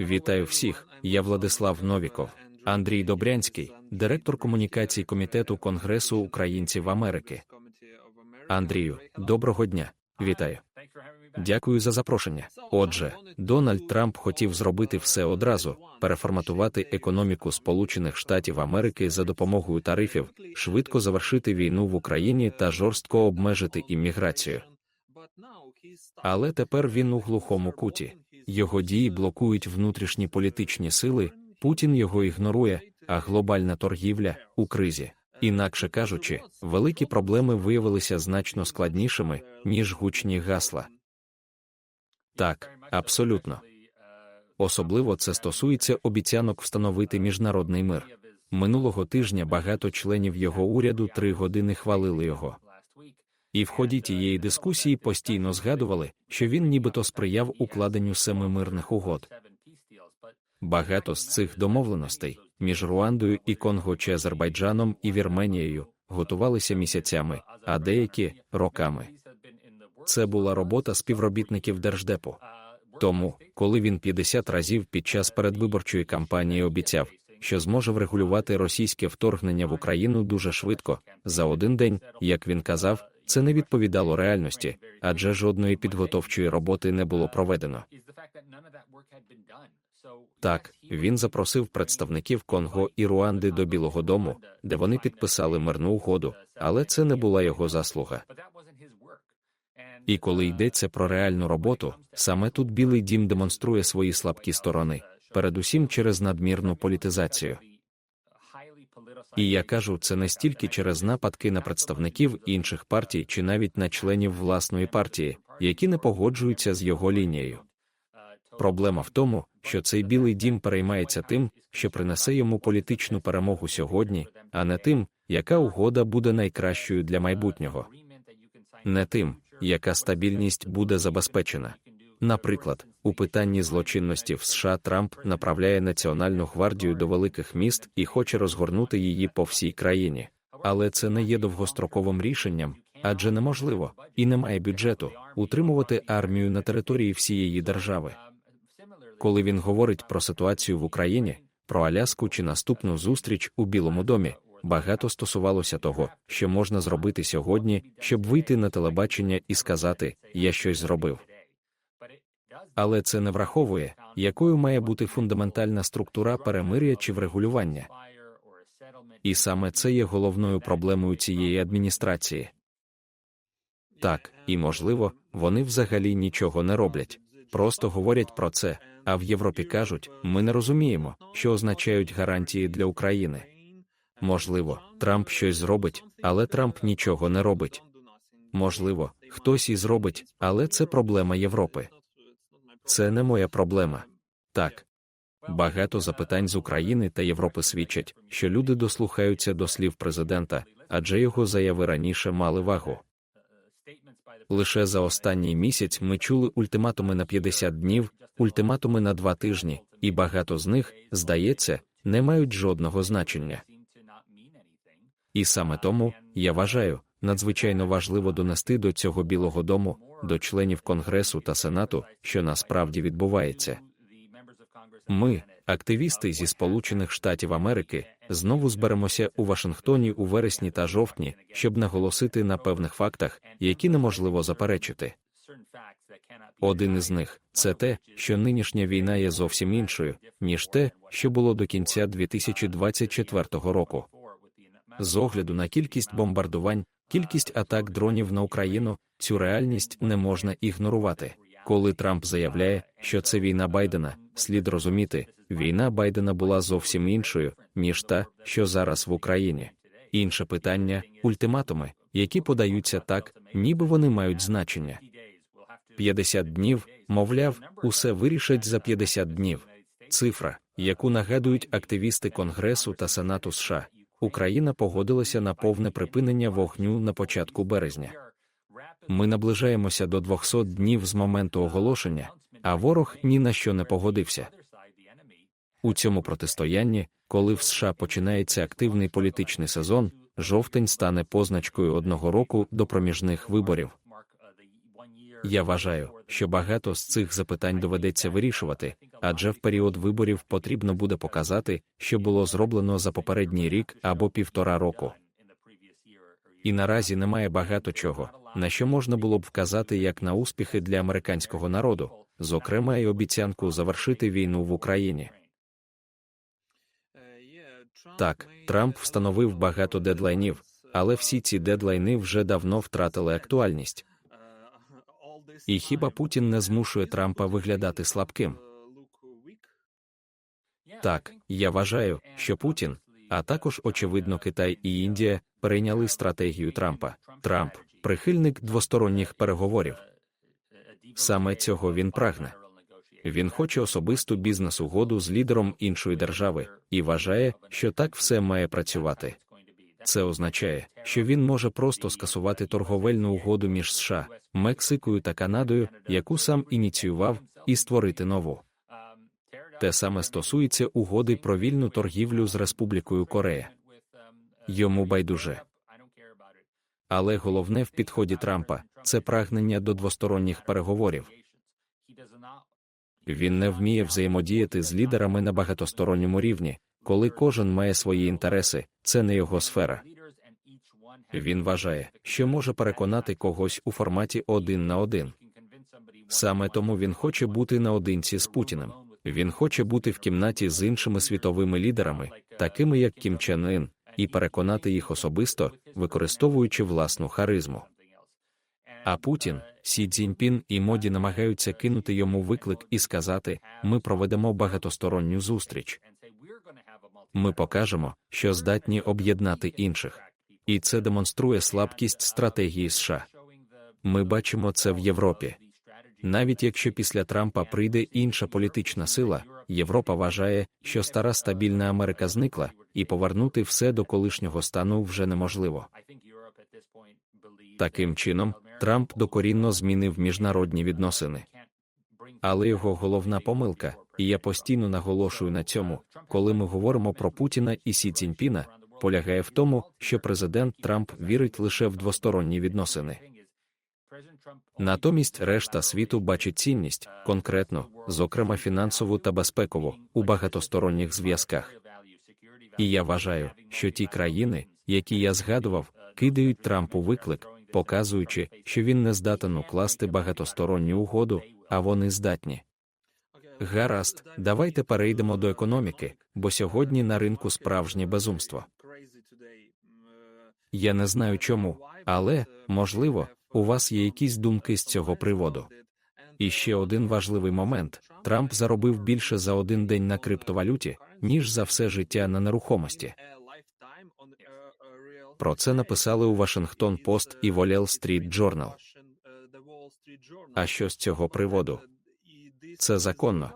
Вітаю всіх. Я Владислав Новіков, Андрій Добрянський, директор комунікації комітету Конгресу українців Америки. Андрію, доброго дня. Вітаю. Дякую за запрошення. Отже, Дональд Трамп хотів зробити все одразу, переформатувати економіку Сполучених Штатів Америки за допомогою тарифів, швидко завершити війну в Україні та жорстко обмежити імміграцію. Але тепер він у глухому куті. Його дії блокують внутрішні політичні сили, Путін його ігнорує, а глобальна торгівля у кризі. Інакше кажучи, великі проблеми виявилися значно складнішими, ніж гучні гасла. Так, абсолютно. Особливо це стосується обіцянок встановити міжнародний мир. Минулого тижня багато членів його уряду три години хвалили його. І в ході тієї дискусії постійно згадували, що він нібито сприяв укладенню семи мирних угод. Багато з цих домовленостей між Руандою і Конго чи Азербайджаном і Вірменією готувалися місяцями, а деякі роками. Це була робота співробітників держдепу. Тому, коли він 50 разів під час передвиборчої кампанії обіцяв, що зможе врегулювати російське вторгнення в Україну дуже швидко, за один день, як він казав, це не відповідало реальності, адже жодної підготовчої роботи не було проведено. Так, він запросив представників Конго і Руанди до Білого Дому, де вони підписали мирну угоду, але це не була його заслуга. І коли йдеться про реальну роботу, саме тут Білий дім демонструє свої слабкі сторони, передусім через надмірну політизацію. І я кажу це не стільки через нападки на представників інших партій чи навіть на членів власної партії, які не погоджуються з його лінією. Проблема в тому, що цей білий дім переймається тим, що принесе йому політичну перемогу сьогодні, а не тим, яка угода буде найкращою для майбутнього, не тим, яка стабільність буде забезпечена. Наприклад, у питанні злочинності в США Трамп направляє Національну гвардію до великих міст і хоче розгорнути її по всій країні. Але це не є довгостроковим рішенням, адже неможливо і немає бюджету утримувати армію на території всієї держави. Коли він говорить про ситуацію в Україні, про Аляску чи наступну зустріч у Білому домі, багато стосувалося того, що можна зробити сьогодні, щоб вийти на телебачення і сказати Я щось зробив. Але це не враховує, якою має бути фундаментальна структура перемир'я чи врегулювання. І саме це є головною проблемою цієї адміністрації. Так, і можливо, вони взагалі нічого не роблять, просто говорять про це. А в Європі кажуть, ми не розуміємо, що означають гарантії для України. Можливо, Трамп щось зробить, але Трамп нічого не робить. Можливо, хтось і зробить, але це проблема Європи. Це не моя проблема. Так. Багато запитань з України та Європи свідчать, що люди дослухаються до слів президента, адже його заяви раніше мали вагу. Лише за останній місяць ми чули ультиматуми на 50 днів, ультиматуми на два тижні, і багато з них, здається, не мають жодного значення. І саме тому я вважаю, надзвичайно важливо донести до цього Білого Дому, до членів Конгресу та Сенату, що насправді відбувається. Ми, активісти зі Сполучених Штатів Америки, знову зберемося у Вашингтоні у вересні та жовтні, щоб наголосити на певних фактах, які неможливо заперечити. Один із них це те, що нинішня війна є зовсім іншою, ніж те, що було до кінця 2024 року. З огляду на кількість бомбардувань, кількість атак дронів на Україну, цю реальність не можна ігнорувати. Коли Трамп заявляє, що це війна Байдена, слід розуміти, війна Байдена була зовсім іншою, ніж та, що зараз в Україні. Інше питання ультиматуми, які подаються так, ніби вони мають значення. 50 днів, мовляв, усе вирішать за 50 днів. Цифра, яку нагадують активісти Конгресу та Сенату США. Україна погодилася на повне припинення вогню на початку березня. Ми наближаємося до 200 днів з моменту оголошення, а ворог ні на що не погодився. У цьому протистоянні, коли в США починається активний політичний сезон, жовтень стане позначкою одного року до проміжних виборів. Я вважаю, що багато з цих запитань доведеться вирішувати, адже в період виборів потрібно буде показати, що було зроблено за попередній рік або півтора року. І наразі немає багато чого, на що можна було б вказати як на успіхи для американського народу, зокрема й обіцянку завершити війну в Україні. Так, Трамп встановив багато дедлайнів, але всі ці дедлайни вже давно втратили актуальність. І хіба Путін не змушує Трампа виглядати слабким? Так, я вважаю, що Путін, а також, очевидно, Китай і Індія перейняли стратегію Трампа. Трамп прихильник двосторонніх переговорів. Саме цього він прагне. Він хоче особисту бізнес-угоду з лідером іншої держави і вважає, що так все має працювати. Це означає, що він може просто скасувати торговельну угоду між США, Мексикою та Канадою, яку сам ініціював, і створити нову. Те саме стосується угоди про вільну торгівлю з Республікою Корея. Йому байдуже. Але головне в підході Трампа це прагнення до двосторонніх переговорів. Він не вміє взаємодіяти з лідерами на багатосторонньому рівні, коли кожен має свої інтереси, це не його сфера. Він вважає, що може переконати когось у форматі один на один. Саме тому він хоче бути наодинці з Путіним. Він хоче бути в кімнаті з іншими світовими лідерами, такими як Кім Чен Ін, і переконати їх особисто, використовуючи власну харизму. А Путін, Сі Цзіньпін і моді намагаються кинути йому виклик і сказати: ми проведемо багатосторонню зустріч. Ми покажемо, що здатні об'єднати інших, і це демонструє слабкість стратегії США. Ми бачимо це в Європі. Навіть якщо після Трампа прийде інша політична сила, Європа вважає, що стара стабільна Америка зникла, і повернути все до колишнього стану вже неможливо. Таким чином, Трамп докорінно змінив міжнародні відносини. Але його головна помилка, і я постійно наголошую на цьому, коли ми говоримо про Путіна і Сі Ціньпіна, полягає в тому, що президент Трамп вірить лише в двосторонні відносини. Натомість решта світу бачить цінність, конкретно, зокрема фінансову та безпекову, у багатосторонніх зв'язках. І я вважаю, що ті країни, які я згадував, кидають Трампу виклик, показуючи, що він не здатен укласти багатосторонню угоду, а вони здатні. Гаразд, давайте перейдемо до економіки, бо сьогодні на ринку справжнє безумство. Я не знаю чому, але, можливо, у вас є якісь думки з цього приводу. І ще один важливий момент: Трамп заробив більше за один день на криптовалюті, ніж за все життя на нерухомості. Про це написали у Вашингтон Пост і Wall Street Journal. А що з цього приводу? Це законно.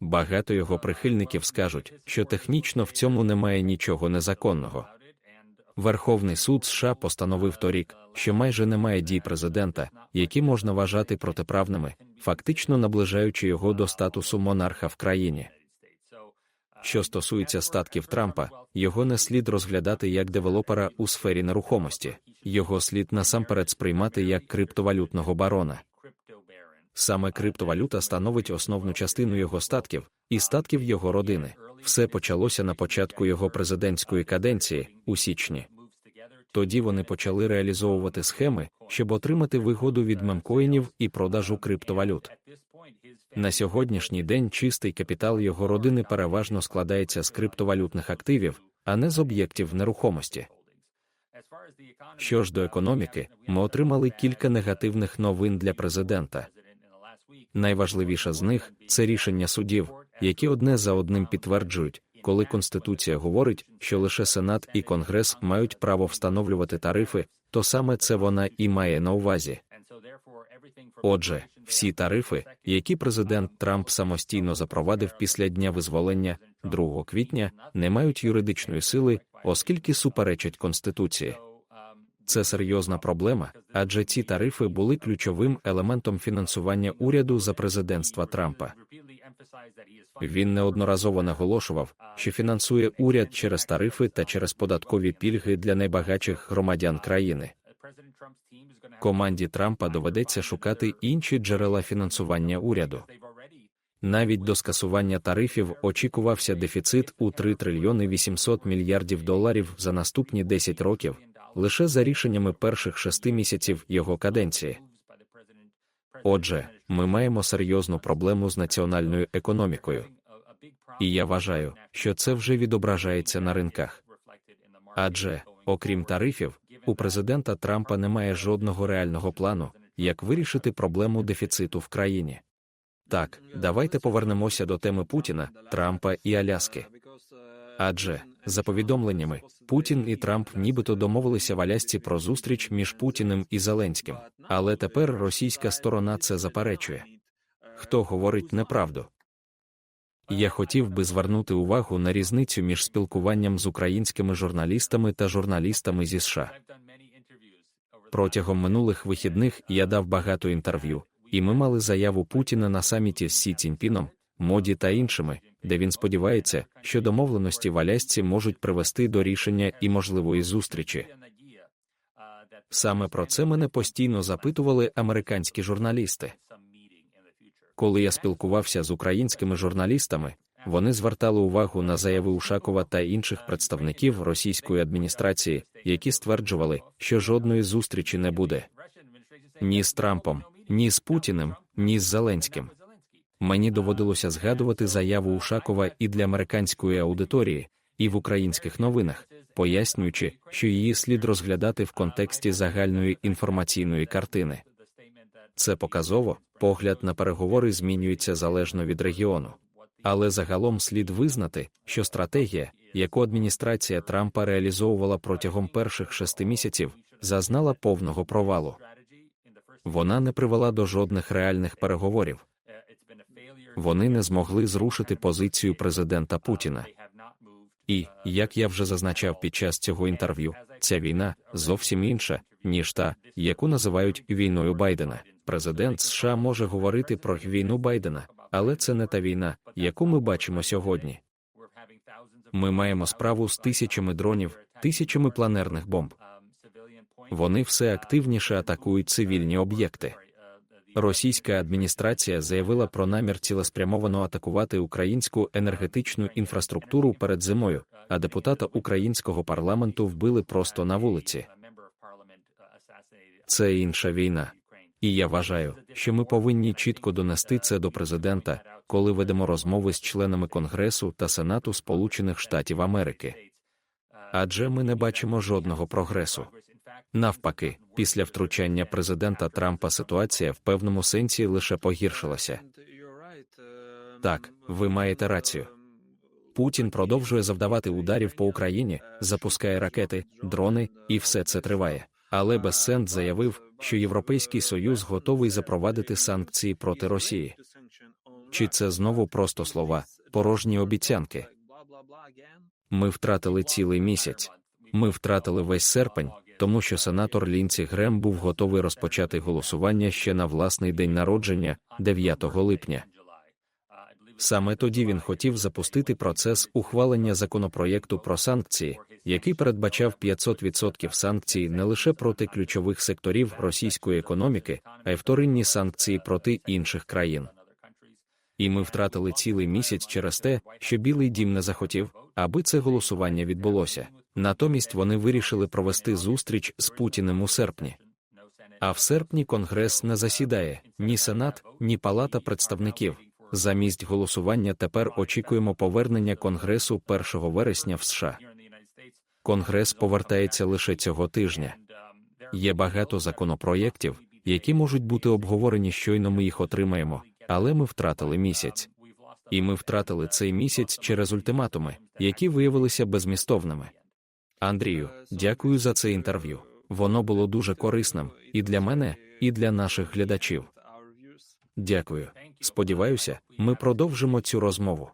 Багато його прихильників скажуть, що технічно в цьому немає нічого незаконного. Верховний суд США постановив торік, що майже немає дій президента, які можна вважати протиправними, фактично наближаючи його до статусу монарха в країні. Що стосується статків Трампа, його не слід розглядати як девелопера у сфері нерухомості, його слід насамперед сприймати як криптовалютного барона. Саме криптовалюта становить основну частину його статків і статків його родини. Все почалося на початку його президентської каденції у січні. Тоді вони почали реалізовувати схеми, щоб отримати вигоду від мемкоїнів і продажу криптовалют. На сьогоднішній день чистий капітал його родини переважно складається з криптовалютних активів, а не з об'єктів нерухомості. Що ж до економіки, ми отримали кілька негативних новин для президента. Найважливіша з них це рішення судів, які одне за одним підтверджують, коли Конституція говорить, що лише Сенат і Конгрес мають право встановлювати тарифи, то саме це вона і має на увазі. Отже, всі тарифи, які президент Трамп самостійно запровадив після дня визволення 2 квітня, не мають юридичної сили, оскільки суперечать Конституції. Це серйозна проблема, адже ці тарифи були ключовим елементом фінансування уряду за президентства Трампа. Він неодноразово наголошував, що фінансує уряд через тарифи та через податкові пільги для найбагатших громадян країни. Команді Трампа доведеться шукати інші джерела фінансування уряду. Навіть до скасування тарифів очікувався дефіцит у 3 трильйони 800 мільярдів доларів за наступні 10 років, лише за рішеннями перших шести місяців його каденції. Отже, ми маємо серйозну проблему з національною економікою. І я вважаю, що це вже відображається на ринках. Адже, окрім тарифів, у президента Трампа немає жодного реального плану, як вирішити проблему дефіциту в країні. Так, давайте повернемося до теми Путіна, Трампа і Аляски. Адже, за повідомленнями, Путін і Трамп нібито домовилися в Алясці про зустріч між Путіним і Зеленським, але тепер російська сторона це заперечує. Хто говорить неправду? Я хотів би звернути увагу на різницю між спілкуванням з українськими журналістами та журналістами зі США. Протягом минулих вихідних я дав багато інтерв'ю, і ми мали заяву Путіна на саміті з Сі Ціньпіном, моді та іншими, де він сподівається, що домовленості в Алясці можуть привести до рішення і можливої зустрічі. Саме про це мене постійно запитували американські журналісти. Коли я спілкувався з українськими журналістами, вони звертали увагу на заяви Ушакова та інших представників російської адміністрації, які стверджували, що жодної зустрічі не буде ні з Трампом, ні з Путіним, ні з Зеленським. Мені доводилося згадувати заяву Ушакова і для американської аудиторії, і в українських новинах, пояснюючи, що її слід розглядати в контексті загальної інформаційної картини. Це показово, погляд на переговори змінюється залежно від регіону. Але загалом слід визнати, що стратегія, яку адміністрація Трампа реалізовувала протягом перших шести місяців, зазнала повного провалу. Вона не привела до жодних реальних переговорів. Вони не змогли зрушити позицію президента Путіна. І, як я вже зазначав під час цього інтерв'ю, ця війна зовсім інша, ніж та, яку називають війною Байдена. Президент США може говорити про війну Байдена, але це не та війна, яку ми бачимо сьогодні. Ми маємо справу з тисячами дронів, тисячами планерних бомб. Вони все активніше атакують цивільні об'єкти. Російська адміністрація заявила про намір цілеспрямовано атакувати українську енергетичну інфраструктуру перед зимою, а депутата українського парламенту вбили просто на вулиці. Це інша війна. І я вважаю, що ми повинні чітко донести це до президента, коли ведемо розмови з членами Конгресу та Сенату Сполучених Штатів Америки. Адже ми не бачимо жодного прогресу. Навпаки, після втручання президента Трампа ситуація в певному сенсі лише погіршилася. Так, ви маєте рацію. Путін продовжує завдавати ударів по Україні, запускає ракети, дрони, і все це триває. Але Бессент заявив, що Європейський Союз готовий запровадити санкції проти Росії. Чи це знову просто слова, порожні обіцянки? Ми втратили цілий місяць. Ми втратили весь серпень, тому що сенатор Лінці Грем був готовий розпочати голосування ще на власний день народження, 9 липня. Саме тоді він хотів запустити процес ухвалення законопроєкту про санкції, який передбачав 500% санкцій не лише проти ключових секторів російської економіки, а й вторинні санкції проти інших країн. І ми втратили цілий місяць через те, що Білий дім не захотів, аби це голосування відбулося. Натомість вони вирішили провести зустріч з Путіним у серпні. А в серпні Конгрес не засідає ні Сенат, ні Палата представників. Замість голосування тепер очікуємо повернення Конгресу 1 вересня в США. Конгрес повертається лише цього тижня. Є багато законопроєктів, які можуть бути обговорені щойно ми їх отримаємо, але ми втратили місяць. І ми втратили цей місяць через ультиматуми, які виявилися безмістовними. Андрію, дякую за це інтерв'ю. Воно було дуже корисним і для мене, і для наших глядачів. Дякую. Сподіваюся, ми продовжимо цю розмову.